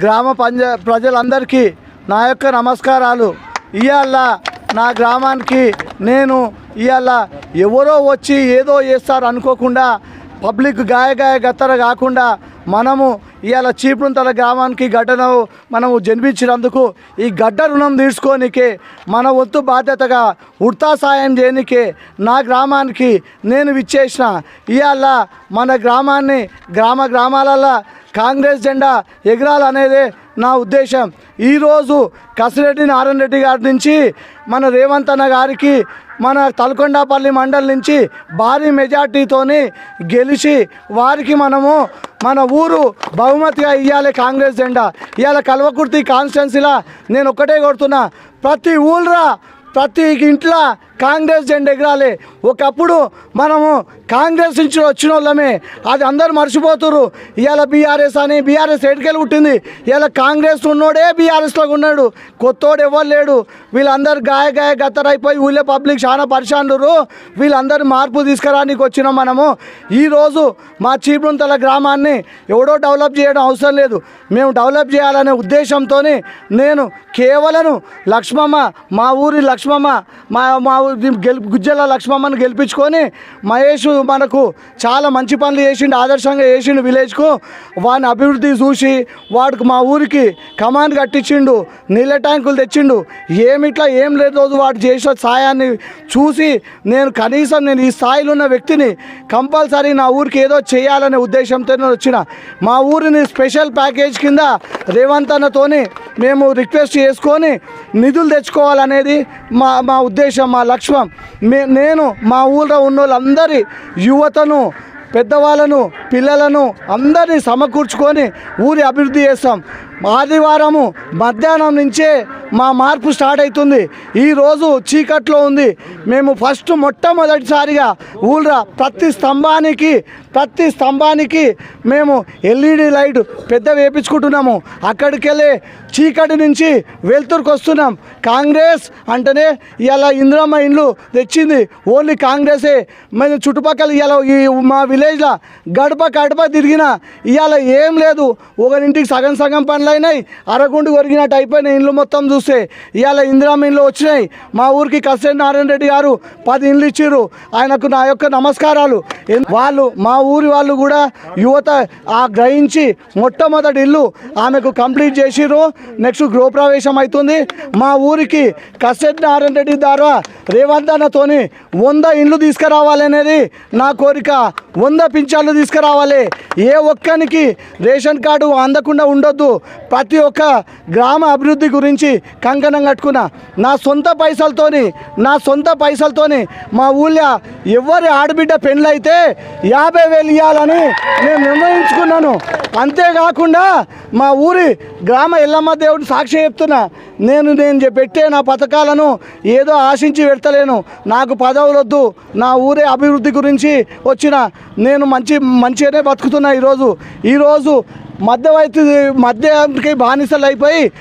గ్రామ పంజ ప్రజలందరికీ నా యొక్క నమస్కారాలు. ఇవాళ నా గ్రామానికి నేను ఇవాళ ఎవరో వచ్చి ఏదో చేస్తారు అనుకోకుండా పబ్లిక్ గాయ గాయ గత్తర కాకుండా మనము ఇవాళ చీపురుంతల గ్రామానికి గడ్డను మనము జన్మించినందుకు ఈ గడ్డ రుణం తీసుకోనికే మన వంతు బాధ్యతగా ఉడతా సాయం చేయనికే నా గ్రామానికి నేను విచ్చేసిన. ఇవాళ మన గ్రామాన్ని గ్రామ గ్రామాలలో కాంగ్రెస్ జెండా ఎగరాలనేదే నా ఉద్దేశం. ఈరోజు కసిరెడ్డి నారాయణ రెడ్డి గారి నుంచి మన రేవంత్ అన్న గారికి మన తలకొండపల్లి మండలి నుంచి భారీ మెజార్టీతోని గెలిచి వారికి మనము మన ఊరు బహుమతిగా ఇవ్వాలి కాంగ్రెస్ జెండా. ఇవాళ కల్వకుర్తి కాన్స్టిట్యున్సీలా నేను ఒక్కటే కొడుతున్నా. ప్రతి ఊళ్ళ ప్రతి ఇంట్లో కాంగ్రెస్ జెండా ఎగరాలి. ఒకప్పుడు మనము కాంగ్రెస్ నుంచి వచ్చిన వాళ్ళమే. అది అందరు మర్చిపోతున్నారు ఇవాళ బీఆర్ఎస్ అని బీఆర్ఎస్ ఎడికెళ్ళి పుట్టింది? ఇవాళ కాంగ్రెస్ ఉన్నోడే బీఆర్ఎస్లో ఉన్నాడు. కొత్తోడు ఎవరు లేడు. వీళ్ళందరూ గాయ గాయ గత్తరైపోయి ఊళ్ళో పబ్లిక్ చాలా పరిశానురు వీళ్ళందరూ మార్పు తీసుకురానికి వచ్చినాం మనము. ఈరోజు మా చీపుంతల గ్రామాన్ని ఎవడో డెవలప్ చేయడం అవసరం లేదు. మేము డెవలప్ చేయాలనే ఉద్దేశంతో నేను కేవలం లక్ష్మమ్మ మా ఊరి లక్ష్మమ్మ మా మా ఊరి లక్ష్మమ్మ గుజ్జల గెలిపించుకొని మహేష్ మనకు చాలా మంచి పనులు చేసిండు ఆదర్శంగా చేసిండు విలేజ్కు వాని అభివృద్ధి చూసి వాడికి మా ఊరికి కమాండ్ కట్టించిండు నీళ్ళ ట్యాంకులు తెచ్చిండు. ఏమిట్లా ఏం లేదు రోజు వాడు చేసిన సాయాన్ని చూసి నేను కనీసం నేను ఈ స్థాయిలో ఉన్న వ్యక్తిని కంపల్సరీ నా ఊరికి ఏదో చేయాలనే ఉద్దేశంతో నేను వచ్చిన. మా ఊరిని స్పెషల్ ప్యాకేజ్ కింద రేవంత్ అన్నతోని మేము రిక్వెస్ట్ చేసుకొని నిధులు తెచ్చుకోవాలనేది మా మా ఉద్దేశం మా లక్ష్యం. మే నేను మా ఊళ్ళో ఉన్న వాళ్ళందరి యువతను పెద్దవాళ్ళను పిల్లలను అందరినీ సమకూర్చుకొని ఊరి అభివృద్ధి చేస్తాం. ఆదివారము మధ్యాహ్నం నుంచే మా మార్పు స్టార్ట్ అవుతుంది. ఈరోజు చీకట్లో ఉంది. మేము ఫస్ట్ మొట్టమొదటిసారిగా ఊళ్ళో ప్రతి స్తంభానికి ప్రతి స్తంభానికి మేము ఎల్ఈడి లైట్ పెద్ద వేపించుకుంటున్నాము. అక్కడికి వెళ్ళి చీకటి నుంచి వెలుతురుకు వస్తున్నాం. కాంగ్రెస్ అంటేనే ఇలా ఇందిరమ్మ ఇండ్లు తెచ్చింది. ఓన్లీ కాంగ్రెసే. మేము చుట్టుపక్కల ఇలా ఈ మా విలేజ్లో గడప గడప తిరిగిన ఇవాళ ఏం లేదు. ఒకరింటికి సగం సగం పనులు అయినాయి. అరగుండు కొరిగినట్టు అయిపోయిన ఇండ్లు మొత్తం చూస్తే. ఇవాళ ఇందిరా ఇండ్లు వచ్చినాయి. మా ఊరికి కస్తెన్ నారాయణ రెడ్డి గారు పది ఇండ్లు ఇచ్చారు ఆయనకు నా యొక్క నమస్కారాలు. వాళ్ళు మా ఊరి వాళ్ళు కూడా యువత ఆ గ్రహించి మొట్టమొదటి ఇల్లు ఆమెకు కంప్లీట్ చేసిర్రు. నెక్స్ట్ గృహప్రవేశం అవుతుంది మా ఊరికి కసెట్ నారాయణ రెడ్డి ద్వారా రేవంత్ అన్నతోని వంద ఇండ్లు తీసుకురావాలనేది నా కోరిక. వంద పింఛన్లు తీసుకురావాలి. ఏ ఒక్కనికి రేషన్ కార్డు అందకుండా ఉండొద్దు. ప్రతి ఒక్క గ్రామ అభివృద్ధి గురించి కంకణం కట్టుకున్న నా సొంత పైసలతోని నా సొంత పైసలతోని మా ఊళ్ళో ఎవరి ఆడబిడ్డ పెళ్ళైతే యాభై వేలు ఇవ్వాలని నేను నిర్ణయించుకున్నాను. అంతేకాకుండా మా ఊరి గ్రామ ఎల్లమ్మ దేవుడిని సాక్షి చెప్తున్నా నేను నేను పెట్టే నా పథకాలను ఏదో ఆశించి పెడతలేను నాకు పదవులొద్దు. నా ఊరే అభివృద్ధి గురించి వచ్చిన నేను మంచి మంచిగానే బతుకుతున్నా ఈరోజు. ఈరోజు మధ్యవైద్య మద్యానికి బానిసలు అయిపోయి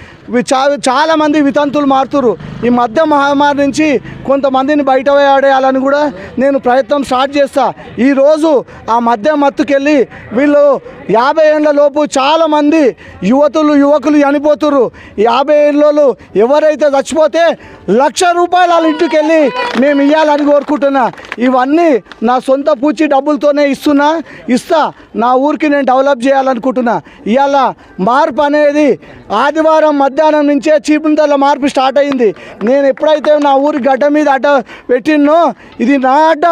చా చాలామంది వితంతులు మారుతురు. ఈ మధ్య మహమ్మారి నుంచి కొంతమందిని బయట ఆడేయాలని కూడా నేను ప్రయత్నం స్టార్ట్ చేస్తా. ఈరోజు ఆ మధ్య మత్తుకెళ్ళి వీళ్ళు యాభై ఏళ్ళ లోపు చాలామంది యువతులు యువకులు చనిపోతురు. యాభై ఏళ్ళు ఎవరైతే చచ్చిపోతే లక్ష రూపాయలు వాళ్ళ ఇంటికి వెళ్ళి మేము ఇవ్వాలని కోరుకుంటున్నా. ఇవన్నీ నా సొంత పూచి డబ్బులతోనే ఇస్తున్నా ఇస్తా. నా ఊరికి నేను డెవలప్ చేయాలనుకుంటున్నా. ఇవాళ మార్పు అనేది ఆదివారం మధ్యాహ్నం నుంచే చీపుంతల మార్పు స్టార్ట్ అయింది. నేను ఎప్పుడైతే నా ఊరి గడ్డ మీద అడ్డ పెట్టినో ఇది నా అడ్డ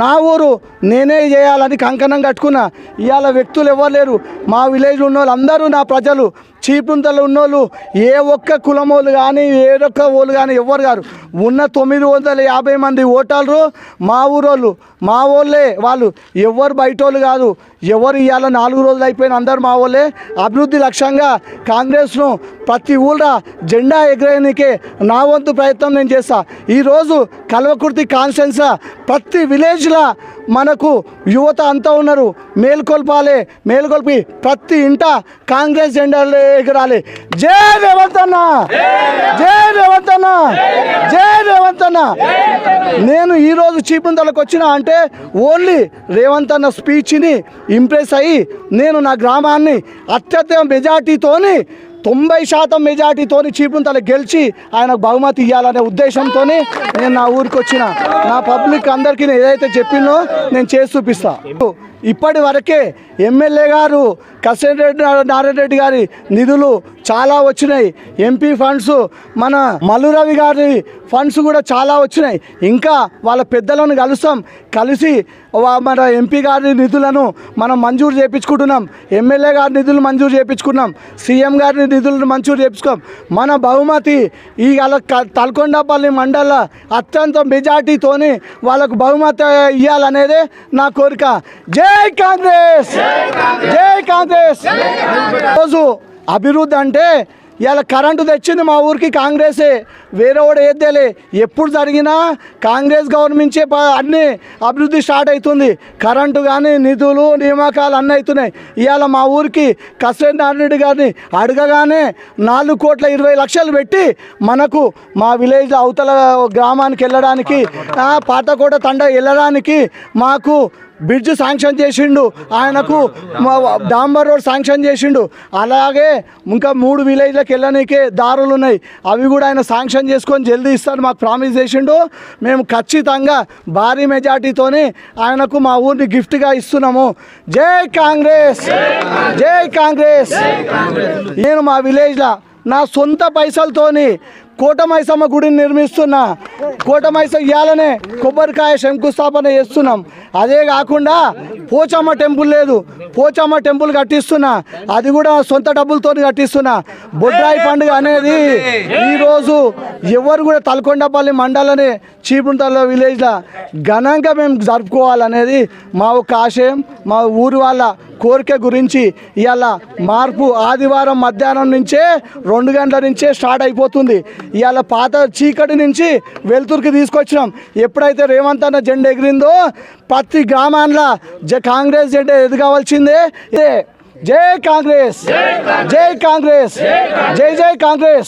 నా ఊరు నేనే చేయాలని కంకణం కట్టుకున్నా. ఇవాళ వ్యక్తులు ఎవరు లేరు? మా విలేజ్లో ఉన్న వాళ్ళందరూ నా ప్రజలు. చీపుంతలు ఉన్నోళ్ళు ఏ ఒక్క కులం వాళ్ళు కానీ ఏదొక్క వాళ్ళు కానీ ఎవరు గారు. ఉన్న తొమ్మిది వందల యాభై మంది ఓటర్లు మా ఊరోళ్ళు మా వాళ్ళే వాళ్ళు. ఎవరు బయట వాళ్ళు కాదు. ఎవరు ఇవాళ నాలుగు రోజులు అయిపోయిన అందరు మా వాళ్ళే అభివృద్ధి లక్ష్యంగా కాంగ్రెస్ను ప్రతి ఊళ్ళ జెండా ఎగరేయనికే నా వంతు ప్రయత్నం నేను చేస్తా. ఈరోజు కల్వకుర్తి కాన్స్టెన్స్ ప్రతి విలేజ్లో మనకు యువత అంతా ఉన్నారు. మేల్కొల్పాలే మేల్కొల్పి ప్రతి ఇంట కాంగ్రెస్ జెండాలే ఎగరాలి. జై రేవంత్ అన్న జై రేవంత్ అన్న జై రేవంత్ అన్న నేను ఈరోజు చీపుందలకు వచ్చిన అంటే ఓన్లీ రేవంత్ అన్న స్పీచ్ని ఇంప్రెస్ అయ్యి నేను నా గ్రామాన్ని అత్యంత మెజార్టీతోని తొంభై శాతం మెజార్టీతోని చీపుంతల గెలిచి ఆయన బహుమతి ఇవ్వాలనే ఉద్దేశంతో నేను నా ఊరికి వచ్చిన. నా పబ్లిక్ అందరికీ నేను ఏదైతే చెప్పినో నేను చేసి చూపిస్తా. ఇప్పటి వరకే ఎమ్మెల్యే గారు కసిరెడ్డి నారాయణ రెడ్డి గారి నిధులు చాలా వచ్చినాయి. ఎంపీ ఫండ్స్ మన మల్లురవి గారి ఫండ్స్ కూడా చాలా వచ్చినాయి. ఇంకా వాళ్ళ పెద్దలను కలుస్తాం. కలిసి మన ఎంపీ గారి నిధులను మనం మంజూరు చేయించుకుంటున్నాం ఎమ్మెల్యే గారి నిధులు మంజూరు చేయించుకున్నాం సీఎం గారి నిధులను మంజూరు చేయించుకోం మన బహుమతి ఈ వాళ్ళ తలకొండపల్లి మండల అత్యంత మెజార్టీతోని వాళ్ళకు బహుమతి ఇవ్వాలనేదే నా కోరిక. జై కాంగ్రెస్! జై కాంగ్రెస్! రోజు అభివృద్ధి అంటే ఇవాళ కరెంటు తెచ్చింది మా ఊరికి కాంగ్రెసే వేరే వాడు ఏదేలే ఎప్పుడు జరిగినా కాంగ్రెస్ గవర్నమెంట్చే అన్ని అభివృద్ధి స్టార్ట్ అవుతుంది కరెంటు కానీ నిధులు నియామకాలు అన్నీ అవుతున్నాయి ఇవాళ మా ఊరికి కసిరెడ్డి నారాయణ గారిని అడగగానే నాలుగు కోట్ల ఇరవై లక్షలు పెట్టి మనకు మా విలేజ్ అవతల గ్రామానికి వెళ్ళడానికి పాతకోట తండ వెళ్ళడానికి మాకు బ్రిడ్జ్ శాంక్షన్ చేసిండు. ఆయనకు మా డాంబర్ రోడ్ శాంక్షన్ చేసిండు. అలాగే ఇంకా మూడు విలేజ్లకు వెళ్ళనీకే దారులు ఉన్నాయి. అవి కూడా ఆయన శాంక్షన్ చేసుకొని జల్దీ ఇస్తాను మాకు ప్రామిస్ చేసిండు. మేము ఖచ్చితంగా భారీ మెజార్టీతోని ఆయనకు మా ఊరిని గిఫ్ట్గా ఇస్తున్నాము. జై కాంగ్రెస్! జై కాంగ్రెస్! నేను మా విలేజ్లో నా సొంత పైసలతోని కోటమైసమ్మ గుడిని నిర్మిస్తున్నా కోటమైస ఇవ్వాలనే కొబ్బరికాయ శంకుస్థాపన చేస్తున్నాం. అదే కాకుండా పోచమ్మ టెంపుల్ లేదు. పోచమ్మ టెంపుల్ కట్టిస్తున్నా. అది కూడా సొంత డబ్బులతో కట్టిస్తున్నా. బొడ్రాయి పండుగ అనేది ఈరోజు ఎవరు కూడా తలకొండపల్లి మండలని చీపుంటల విలేజ్లో ఘనంగా మేము జరుపుకోవాలనేది మా ఒక ఆశయం. మా ఊరు వాళ్ళ కోరిక గురించి ఇవాళ మార్పు ఆదివారం మధ్యాహ్నం నుంచే రెండు గంటల నుంచే స్టార్ట్ అయిపోతుంది. ఇవాళ పాత చీకటి నుంచి వెలుతురుకి తీసుకొచ్చినాం. ఎప్పుడైతే రేవంత్ అన్న జెండా ఎగిరిందో ప్రతి గ్రామాల్లో జ కాంగ్రెస్ జెండా ఎదగవలసిందే. జై కాంగ్రెస్. జై కాంగ్రెస్. జై జై కాంగ్రెస్.